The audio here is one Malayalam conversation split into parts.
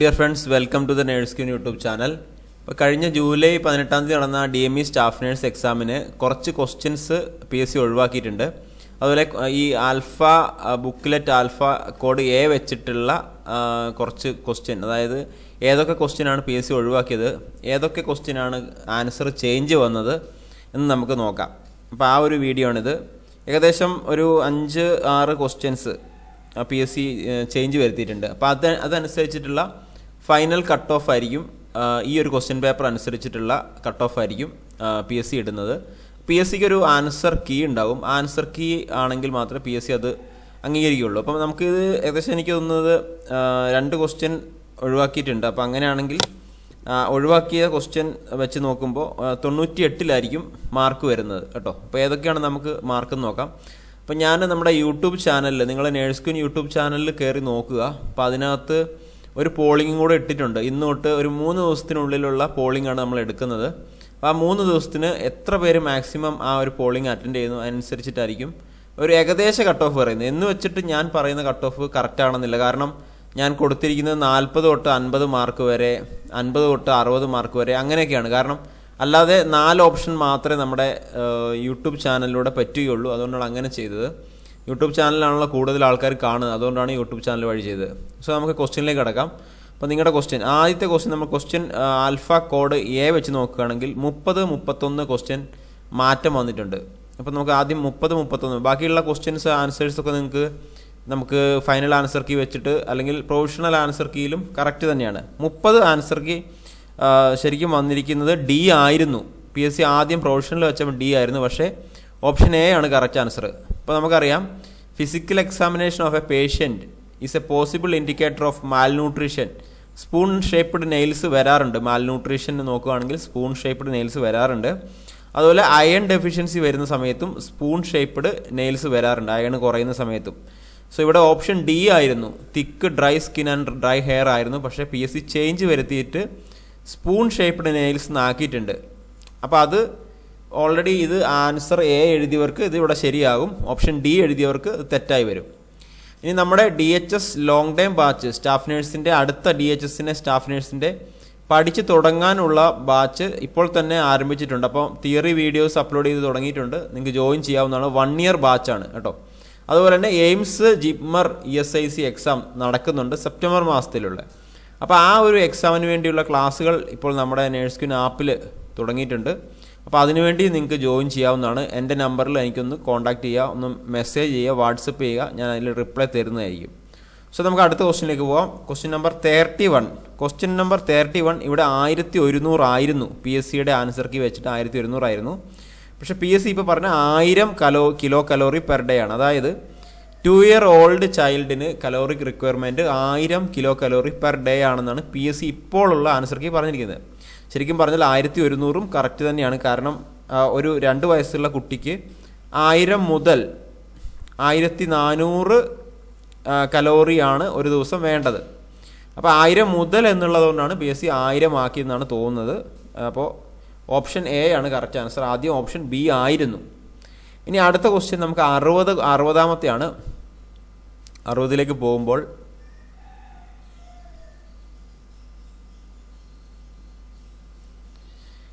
Dear friends welcome to the nurse queen YouTube channel ഇപ്പോൾ കഴിഞ്ഞ ജൂലൈ പതിനെട്ടാം തീയതി നടന്ന D M E staff nurse എക്സാമിന് കുറച്ച് ക്വസ്റ്റ്യൻസ് പി എസ് സി ഒഴിവാക്കിയിട്ടുണ്ട്. അതുപോലെ ഈ alpha booklet alpha code A വെച്ചിട്ടുള്ള കുറച്ച് ക്വസ്റ്റ്യൻ അതായത് ഏതൊക്കെ ക്വസ്റ്റ്യനാണ് പി എസ് സി ഒഴിവാക്കിയത് ഏതൊക്കെ ക്വസ്റ്റ്യനാണ് ആൻസർ ചേഞ്ച് വന്നത് എന്ന് നമുക്ക് നോക്കാം. അപ്പോൾ ആ ഒരു വീഡിയോ ആണിത്. ഏകദേശം ഒരു അഞ്ച് ആറ് questions P S C change വരുത്തിയിട്ടുണ്ട്. അപ്പോൾ അത് അതനുസരിച്ചിട്ടുള്ള ഫൈനൽ കട്ട് ഓഫ് ആയിരിക്കും ഈ ഒരു ക്വസ്റ്റ്യൻ പേപ്പർ അനുസരിച്ചിട്ടുള്ള കട്ട് ഓഫ് ആയിരിക്കും പി എസ് സി ഇടുന്നത്. പി എസ് സിക്ക് ഒരു ആൻസർ കീ ഉണ്ടാകും. ആൻസർ കീ ആണെങ്കിൽ മാത്രമേ പി എസ് സി അത് അംഗീകരിക്കുകയുള്ളൂ. അപ്പം നമുക്കിത് ഏകദേശം എനിക്ക് തോന്നുന്നത് രണ്ട് ക്വസ്റ്റ്യൻ ഒഴിവാക്കിയിട്ടുണ്ട്. അപ്പോൾ അങ്ങനെയാണെങ്കിൽ ഒഴിവാക്കിയ ക്വസ്റ്റ്യൻ വെച്ച് നോക്കുമ്പോൾ തൊണ്ണൂറ്റി എട്ടിലായിരിക്കും മാർക്ക് വരുന്നത് കേട്ടോ. അപ്പോൾ ഏതൊക്കെയാണ് നമുക്ക് മാർക്ക് നോക്കാം. അപ്പം ഞാൻ നമ്മുടെ യൂട്യൂബ് ചാനലിൽ നിങ്ങളെ നേഴ്സ് യൂട്യൂബ് ചാനലിൽ കയറി നോക്കുക. അപ്പോൾ അതിനകത്ത് ഒരു പോളിംഗും കൂടെ ഇട്ടിട്ടുണ്ട്. ഇന്ന് തൊട്ട് ഒരു മൂന്ന് ദിവസത്തിനുള്ളിലുള്ള പോളിംഗ് ആണ് നമ്മൾ എടുക്കുന്നത്. ആ മൂന്ന് ദിവസത്തിന് എത്ര പേര് മാക്സിമം ആ ഒരു പോളിംഗ് അറ്റൻഡ് ചെയ്യുന്നു? അതനുസരിച്ചിട്ടായിരിക്കും ഒരു ഏകദേശ കട്ട് ഓഫ് പറയുന്നത്. എന്ന് വെച്ചിട്ട് ഞാൻ പറയുന്ന കട്ട് ഓഫ് കറക്റ്റ് ആണെന്നില്ല. കാരണം ഞാൻ കൊടുത്തിരിക്കുന്നത് നാൽപ്പത് തൊട്ട് അൻപത് മാർക്ക് വരെ അൻപത് തൊട്ട് അറുപത് മാർക്ക് വരെ അങ്ങനെയൊക്കെയാണ്. കാരണം അല്ലാതെ നാല് ഓപ്ഷൻ മാത്രമേ നമ്മുടെ യൂട്യൂബ് ചാനലിലൂടെ പറ്റുകയുള്ളൂ. അതുകൊണ്ടാണ് അങ്ങനെ ചെയ്തത്. യൂട്യൂബ് ചാനലിലാണല്ലോ കൂടുതൽ ആൾക്കാർ കാണുന്നത്. അതുകൊണ്ടാണ് യൂട്യൂബ് ചാനൽ വഴി ചെയ്തത്. സോ നമുക്ക് ക്വസ്റ്റ്യനിലേക്ക് കിടക്കാം. അപ്പോൾ നിങ്ങളുടെ ക്വസ്റ്റ്യൻ. ആദ്യത്തെ ക്വസ്റ്റ്യൻ നമ്മൾ ക്വസ്റ്റ്യൻ ആൽഫ കോഡ് എ വെച്ച് നോക്കുകയാണെങ്കിൽ മുപ്പത് മുപ്പത്തൊന്ന് ക്വസ്റ്റ്യൻ മാറ്റം വന്നിട്ടുണ്ട്. അപ്പോൾ നമുക്ക് ആദ്യം മുപ്പത് മുപ്പത്തൊന്ന് ബാക്കിയുള്ള ക്വസ്റ്റ്യൻസ് ആൻസേഴ്സ് ഒക്കെ നിങ്ങൾക്ക് നമുക്ക് ഫൈനൽ ആൻസർ കീ വെച്ചിട്ട് അല്ലെങ്കിൽ പ്രൊവിഷണൽ ആൻസർ കീയിലും കറക്റ്റ് തന്നെയാണ്. മുപ്പത് ആൻസർ കീ ശരിക്കും വന്നിരിക്കുന്നത് ഡി ആയിരുന്നു. പി എസ് സി ആദ്യം പ്രൊവിഷണൽ വെച്ചപ്പോൾ ഡി ആയിരുന്നു. പക്ഷേ ഓപ്ഷൻ എ ആണ് കറക്റ്റ് ആൻസർ. ഇപ്പോൾ നമുക്കറിയാം physical examination of a patient is a possible indicator of malnutrition spoon shaped nails വരാറുണ്ട്. മാൽ ന്യൂട്രീഷൻ നോക്കുകയാണെങ്കിൽ സ്പൂൺ ഷേപ്പ്ഡ് നെയിൽസ് വരാറുണ്ട്. അതുപോലെ അയൺ ഡെഫിഷ്യൻസി വരുന്ന സമയത്തും സ്പൂൺ ഷേപ്പ്ഡ് നെയിൽസ് വരാറുണ്ട്. അയൺ കുറയുന്ന സമയത്തും. സോ ഇവിടെ ഓപ്ഷൻ ഡി ആയിരുന്നു. Thick dry skin and dry hair ആയിരുന്നു. പക്ഷേ പി എസ് സി ചേഞ്ച് വരുത്തിയിട്ട് സ്പൂൺ ഷേപ്പ്ഡ് നെയിൽസ് നാക്കിയിട്ടുണ്ട് അപ്പോൾ അത് ഓൾറെഡി ഇത് ആൻസർ എ എഴുതിയവർക്ക് ഇത് ഇവിടെ ശരിയാകും. ഓപ്ഷൻ ഡി എഴുതിയവർക്ക് തെറ്റായി വരും. ഇനി നമ്മുടെ D H S long time batch staff നേഴ്സിന്റെ അടുത്ത ഡി എച്ച് എസിന്റെ സ്റ്റാഫ് നേഴ്സിന്റെ പഠിച്ച് തുടങ്ങാനുള്ള ബാച്ച് ഇപ്പോൾ തന്നെ ആരംഭിച്ചിട്ടുണ്ട്. അപ്പോൾ തിയറി വീഡിയോസ് അപ്ലോഡ് ചെയ്ത് തുടങ്ങിയിട്ടുണ്ട്. നിങ്ങൾക്ക് ജോയിൻ ചെയ്യാവുന്നതാണ്. വൺ ഇയർ ബാച്ചാണ് കേട്ടോ. അതുപോലെ തന്നെ AIIMS JIPMER E S I C exam നടക്കുന്നുണ്ട് സെപ്റ്റംബർ മാസത്തിലുള്ള. അപ്പോൾ ആ ഒരു എക്സാമിന് വേണ്ടിയുള്ള ക്ലാസ്സുകൾ ഇപ്പോൾ നമ്മുടെ നേഴ്സ് ക്യൂൻ ആപ്പിൽ തുടങ്ങിയിട്ടുണ്ട്. അപ്പോൾ അതിനുവേണ്ടി നിങ്ങൾക്ക് ജോയിൻ ചെയ്യാവുന്നതാണ്. എന്റെ നമ്പറിൽ എനിക്കൊന്ന് കോൺടാക്ട് ചെയ്യുക ഒന്ന് മെസ്സേജ് ചെയ്യുക വാട്സപ്പ് ചെയ്യുക ഞാൻ അതിൽ റിപ്ലൈ തരുന്നതായിരിക്കും. സോ നമുക്ക് അടുത്ത ക്വസ്റ്റിനിലേക്ക് പോവാം. Question number thirty one question number thirty one ഇവിടെ ആയിരത്തി ഒരുന്നൂറായിരുന്നു പി എസ് സിയുടെ ആൻസർ കീ വെച്ചിട്ട് ആയിരത്തി ഒരുന്നൂറായിരുന്നു പക്ഷെ പി എസ് സി ഇപ്പോൾ പറഞ്ഞ ആയിരം കലോ കിലോ കലോറി പെർ ഡേ ആണ്. അതായത് ടു ഇയർ ഓൾഡ് ചൈൽഡിന് കലോറിക് റിക്വയർമെന്റ് ആയിരം കിലോ കലോറി പെർ ഡേ ആണെന്നാണ് പി എസ് സി ഇപ്പോഴുള്ള ആൻസർ കീ പറഞ്ഞിരിക്കുന്നത്. ശരിക്കും പറഞ്ഞാൽ ആയിരത്തി ഒരുന്നൂറും കറക്റ്റ് തന്നെയാണ്. കാരണം ഒരു രണ്ട് വയസ്സുള്ള കുട്ടിക്ക് ആയിരം മുതൽ ആയിരത്തി നാനൂറ് കലോറിയാണ് ഒരു ദിവസം വേണ്ടത്. അപ്പോൾ ആയിരം മുതൽ എന്നുള്ളതുകൊണ്ടാണ് ബി എസ് സി ആയിരം ആക്കിയെന്നാണ് തോന്നുന്നത്. അപ്പോൾ ഓപ്ഷൻ എ ആണ് കറക്റ്റ് ആൻസർ ആദ്യം ഓപ്ഷൻ ബി ആയിരുന്നു. ഇനി അടുത്ത ക്വസ്റ്റ്യൻ നമുക്ക് അറുപത് അറുപതാമത്തെയാണ്. അറുപതിലേക്ക് പോകുമ്പോൾ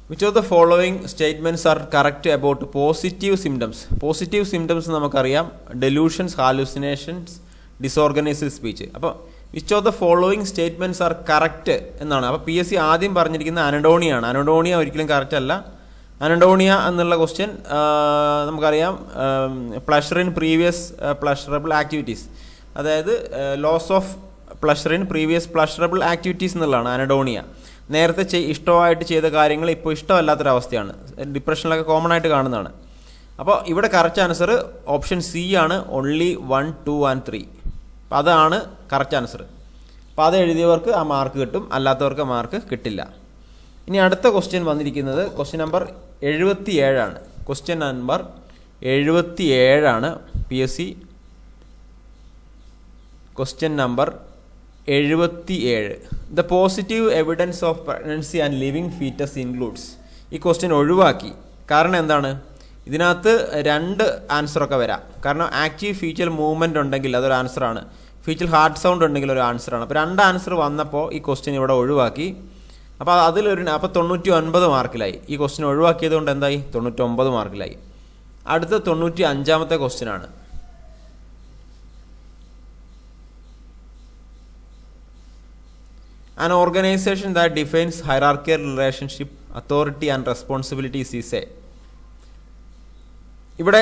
which of the following statements are correct about positive symptoms positive symptoms നമുക്കറിയാം. ഡെലൂഷൻസ് ഹാലുസിനേഷൻസ് ഡിസോർഗനൈസ്ഡ് സ്പീച്ച് അപ്പോൾ which of the following statements are correct എന്നാണ്. അപ്പോൾ പി എസ് സി ആദ്യം പറഞ്ഞിരിക്കുന്ന അനഡോണിയാണ്. അനഡോണിയ ഒരിക്കലും കറക്റ്റ് അല്ല. അനഡോണിയ എന്നുള്ള ക്വസ്റ്റ്യൻ നമുക്കറിയാം pleasure in previous pleasurable activities അതായത് loss of pleasure in previous pleasurable activities എന്നുള്ളതാണ് അനഡോണിയ. നേരത്തെ ഇഷ്ടമായിട്ട് ചെയ്ത കാര്യങ്ങൾ ഇപ്പോൾ ഇഷ്ടമല്ലാത്തൊരവസ്ഥയാണ്. ഡിപ്രഷനിലൊക്കെ കോമൺ ആയിട്ട് കാണുന്നതാണ്. അപ്പോൾ ഇവിടെ കറക്റ്റ് ആൻസർ ഓപ്ഷൻ സി ആണ് only one two and three അപ്പോൾ അതാണ് കറക്റ്റ് ആൻസർ അപ്പോൾ അത് എഴുതിയവർക്ക് ആ മാർക്ക് കിട്ടും അല്ലാത്തവർക്ക് മാർക്ക് കിട്ടില്ല. ഇനി അടുത്ത ക്വസ്റ്റ്യൻ വന്നിരിക്കുന്നത് ക്വസ്റ്റ്യൻ നമ്പർ എഴുപത്തി ഏഴാണ് ക്വസ്റ്റ്യൻ നമ്പർ എഴുപത്തി ഏഴാണ് P S C question number എഴുപത്തി ഏഴ് the positive evidence of pregnancy and living foetus includes ഈ ക്വസ്റ്റ്യൻ ഒഴിവാക്കി. കാരണം എന്താണ്? ഇതിനകത്ത് രണ്ട് ആൻസറൊക്കെ വരാം. കാരണം ആക്റ്റീവ് ഫീച്ചൽ മൂവ്മെന്റ് ഉണ്ടെങ്കിൽ അതൊരു ആൻസറാണ് ഫീച്ചൽ ഹാർട്ട് സൗണ്ട് ഉണ്ടെങ്കിൽ ഒരു ആൻസറാണ് അപ്പോൾ രണ്ട് ആൻസർ വന്നപ്പോൾ ഈ ക്വസ്റ്റ്യൻ ഇവിടെ ഒഴിവാക്കി. അപ്പോൾ അതിലൊരു അപ്പോൾ തൊണ്ണൂറ്റി ഒൻപത് മാർക്കിലായി. ഈ ക്വസ്റ്റ്യൻ ഒഴിവാക്കിയത് കൊണ്ട് എന്തായി? തൊണ്ണൂറ്റി ഒമ്പത് മാർക്കിലായി. അടുത്ത തൊണ്ണൂറ്റി അഞ്ചാമത്തെ question An organization that defines hierarchical relationship, authority and responsibilities is a. ഇവിടെ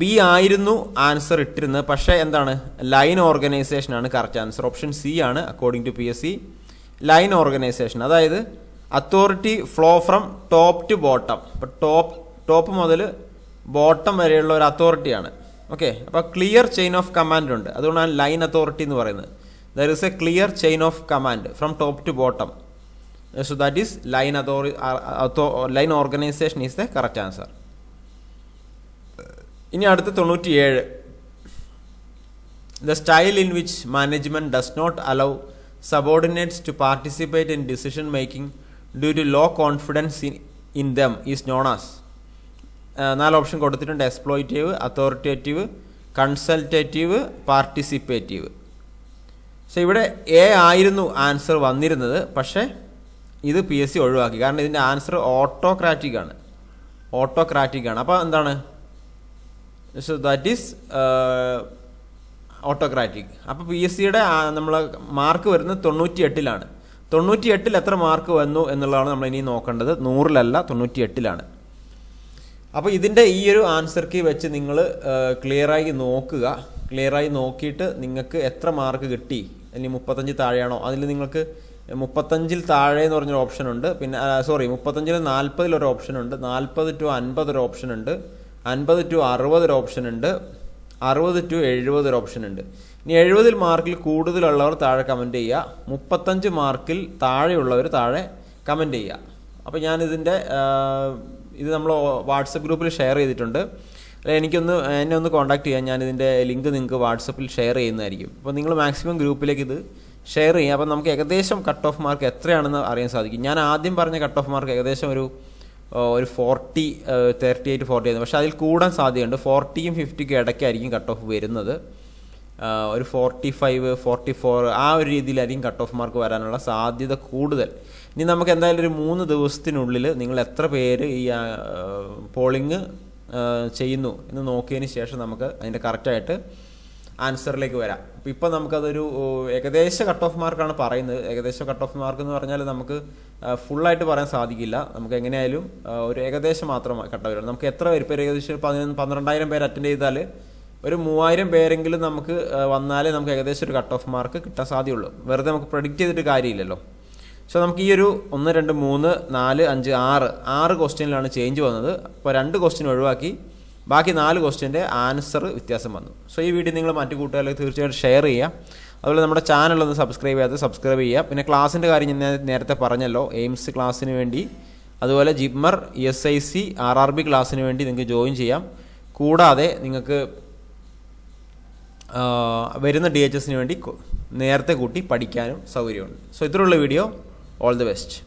ബി ആയിരുന്നു ആൻസർ ഇട്ടിരുന്നത്. പക്ഷേ എന്താണ്? ലൈൻ ഓർഗനൈസേഷൻ ആണ് കറക്റ്റ് ആൻസർ ഓപ്ഷൻ സി ആണ് according to P S C line organisation അതായത് authority flow from top to bottom അപ്പം ടോപ്പ് ടോപ്പ് മുതൽ ബോട്ടം വരെയുള്ള ഒരു അതോറിറ്റിയാണ് ഓക്കെ അപ്പോൾ ക്ലിയർ ചെയിൻ ഓഫ് കമാൻഡ് ഉണ്ട്. അതുകൊണ്ടാണ് ലൈൻ അതോറിറ്റി എന്ന് പറയുന്നത്. There is a clear chain of command from top to bottom so that is line authority line organisation is the correct answer ഇനി അടുത്ത തൊണ്ണൂറ്റിയേഴ്. The style in which management does not allow subordinates to participate in decision making due to low confidence in in them is known as നാല് ഓപ്ഷൻ കൊടുത്തിട്ടുണ്ട്. Exploitative authoritative consultative participative so ഇവിടെ എ ആയിരുന്നു ആൻസർ വന്നിരുന്നത്. പക്ഷേ ഇത് പി എസ് സി ഒഴിവാക്കി. കാരണം ഇതിന്റെ ആൻസർ ഓട്ടോക്രാറ്റിക് ആണ്. ഓട്ടോക്രാറ്റിക് ആണ്. അപ്പോൾ എന്താണ്? സോ ദാറ്റ് ഈസ് ഓട്ടോക്രാറ്റിക് അപ്പോൾ പി എസ് സിയുടെ നമ്മൾ മാർക്ക് വരുന്നത് തൊണ്ണൂറ്റി എട്ടിലാണ് തൊണ്ണൂറ്റി എട്ടിൽ എത്ര മാർക്ക് വന്നു എന്നുള്ളതാണ് നമ്മൾ ഇനി നോക്കേണ്ടത്. നൂറിലല്ല തൊണ്ണൂറ്റി എട്ടിലാണ് അപ്പോൾ ഇതിന്റെ ഈ ഒരു ആൻസർ കീ വെച്ച് നിങ്ങൾ ക്ലിയറായി നോക്കുക. ക്ലിയറായി നോക്കിയിട്ട് നിങ്ങൾക്ക് എത്ര മാർക്ക് കിട്ടി? അല്ലെങ്കിൽ മുപ്പത്തഞ്ച് താഴെയാണോ? അതിൽ നിങ്ങൾക്ക് മുപ്പത്തഞ്ചിൽ താഴെ എന്ന് പറഞ്ഞൊരു ഓപ്ഷൻ ഉണ്ട്. പിന്നെ സോറി മുപ്പത്തഞ്ചിൽ നാൽപ്പതിൽ ഒരു ഓപ്ഷൻ ഉണ്ട്. നാൽപ്പത് ടു അൻപത് ഒരു ഓപ്ഷൻ ഉണ്ട്. അൻപത് ടു അറുപത് ഒരു ഓപ്ഷൻ ഉണ്ട്. അറുപത് ടു എഴുപത് ഒരു ഓപ്ഷൻ ഉണ്ട്. ഇനി എഴുപതിൽ മാർക്കിൽ കൂടുതലുള്ളവർ താഴെ കമന്റ് ചെയ്യുക. മുപ്പത്തഞ്ച് മാർക്കിൽ താഴെയുള്ളവർ താഴെ കമന്റ് ചെയ്യുക. അപ്പോൾ ഞാനിതിന്റെ ഇത് നമ്മൾ വാട്സപ്പ് ഗ്രൂപ്പിൽ ഷെയർ ചെയ്തിട്ടുണ്ട്. അല്ലെങ്കിൽ എനിക്കൊന്ന് എന്നെ ഒന്ന് കോൺടാക്ട് ചെയ്യാൻ ഞാനിതിന്റെ ലിങ്ക് നിങ്ങൾക്ക് വാട്സപ്പിൽ ഷെയർ ചെയ്യുന്നതായിരിക്കും. അപ്പോൾ നിങ്ങൾ മാക്സിമം ഗ്രൂപ്പിലേക്ക് ഇത് ഷെയർ ചെയ്യാം അപ്പോൾ നമുക്ക് ഏകദേശം കട്ട് ഓഫ് മാർക്ക് എത്രയാണെന്ന് അറിയാൻ സാധിക്കും. ഞാൻ ആദ്യം പറഞ്ഞ കട്ട് ഓഫ് മാർക്ക് ഏകദേശം ഒരു ഒരു ഫോർട്ടി തേർട്ടി എയ്റ്റ് ഫോർട്ടി ആയിരുന്നു. പക്ഷേ അതിൽ കൂടാൻ സാധ്യതയുണ്ട്. ഫോർട്ടിയും ഫിഫ്റ്റിക്കും ഇടയ്ക്കായിരിക്കും കട്ട് ഓഫ് വരുന്നത്. ഒരു ഫോർട്ടി ഫൈവ് ഫോർട്ടി ഫോർ ആ ഒരു രീതിയിലായിരിക്കും കട്ട് ഓഫ് മാർക്ക് വരാനുള്ള സാധ്യത കൂടുതൽ. ഇനി നമുക്ക് എന്തായാലും ഒരു മൂന്ന് ദിവസത്തിനുള്ളിൽ നിങ്ങൾ എത്ര പേര് ഈ പോളിങ് ചെയ്യുന്നു എന്ന് നോക്കിയതിന് ശേഷം നമുക്ക് അതിന്റെ കറക്റ്റായിട്ട് ആൻസറിലേക്ക് വരാം. അപ്പോൾ ഇപ്പം നമുക്കതൊരു ഏകദേശ കട്ട് ഓഫ് മാർക്കാണ് പറയുന്നത്. ഏകദേശ കട്ട് ഓഫ് മാർക്ക് എന്ന് പറഞ്ഞാൽ നമുക്ക് ഫുള്ളായിട്ട് പറയാൻ സാധിക്കില്ല. നമുക്ക് എങ്ങനെയായാലും ഒരു ഏകദേശം മാത്രം കട്ട് വരും നമുക്ക് എത്ര പേര് ഇപ്പോൾ ഏകദേശം പതിനൊന്ന് പന്ത്രണ്ടായിരം പേര് അറ്റൻഡ് ചെയ്താൽ ഒരു മൂവായിരം പേരെങ്കിലും നമുക്ക് വന്നാലേ നമുക്ക് ഏകദേശം ഒരു കട്ട് ഓഫ് മാർക്ക് കിട്ടാൻ സാധ്യതയുള്ളൂ. വെറുതെ നമുക്ക് പ്രഡിക്റ്റ് ചെയ്തിട്ട് കാര്യമില്ലല്ലോ. സോ നമുക്ക് ഈ ഒരു ഒന്ന് രണ്ട് മൂന്ന് നാല് അഞ്ച് ആറ് ആറ് ക്വസ്റ്റ്യനിലാണ് ചേഞ്ച് വന്നത്. അപ്പോൾ രണ്ട് ക്വസ്റ്റ്യൻ ഒഴിവാക്കി. ബാക്കി നാല് ക്വസ്റ്റ്യന്റെ ആൻസർ വ്യത്യാസം വന്നു. സോ ഈ വീഡിയോ നിങ്ങൾ മറ്റു കൂട്ടുകാരിലേക്ക് തീർച്ചയായിട്ടും ഷെയർ ചെയ്യുക. അതുപോലെ നമ്മുടെ ചാനൽ ഒന്ന് സബ്സ്ക്രൈബ് ചെയ്യാതെ സബ്സ്ക്രൈബ് ചെയ്യുക. പിന്നെ ക്ലാസ്സിന്റെ കാര്യം ഞാൻ നേരത്തെ പറഞ്ഞല്ലോ. എയിംസ് ക്ലാസ്സിന് വേണ്ടി. അതുപോലെ JIPMER S I C R R B ക്ലാസ്സിന് വേണ്ടി നിങ്ങൾക്ക് ജോയിൻ ചെയ്യാം. കൂടാതെ നിങ്ങൾക്ക് വരുന്ന ഡി എച്ച് എസിന് വേണ്ടി നേരത്തെ കൂട്ടി പഠിക്കാനും സൗകര്യമുണ്ട്. സോ ഇത്രയുള്ള വീഡിയോ. All the best.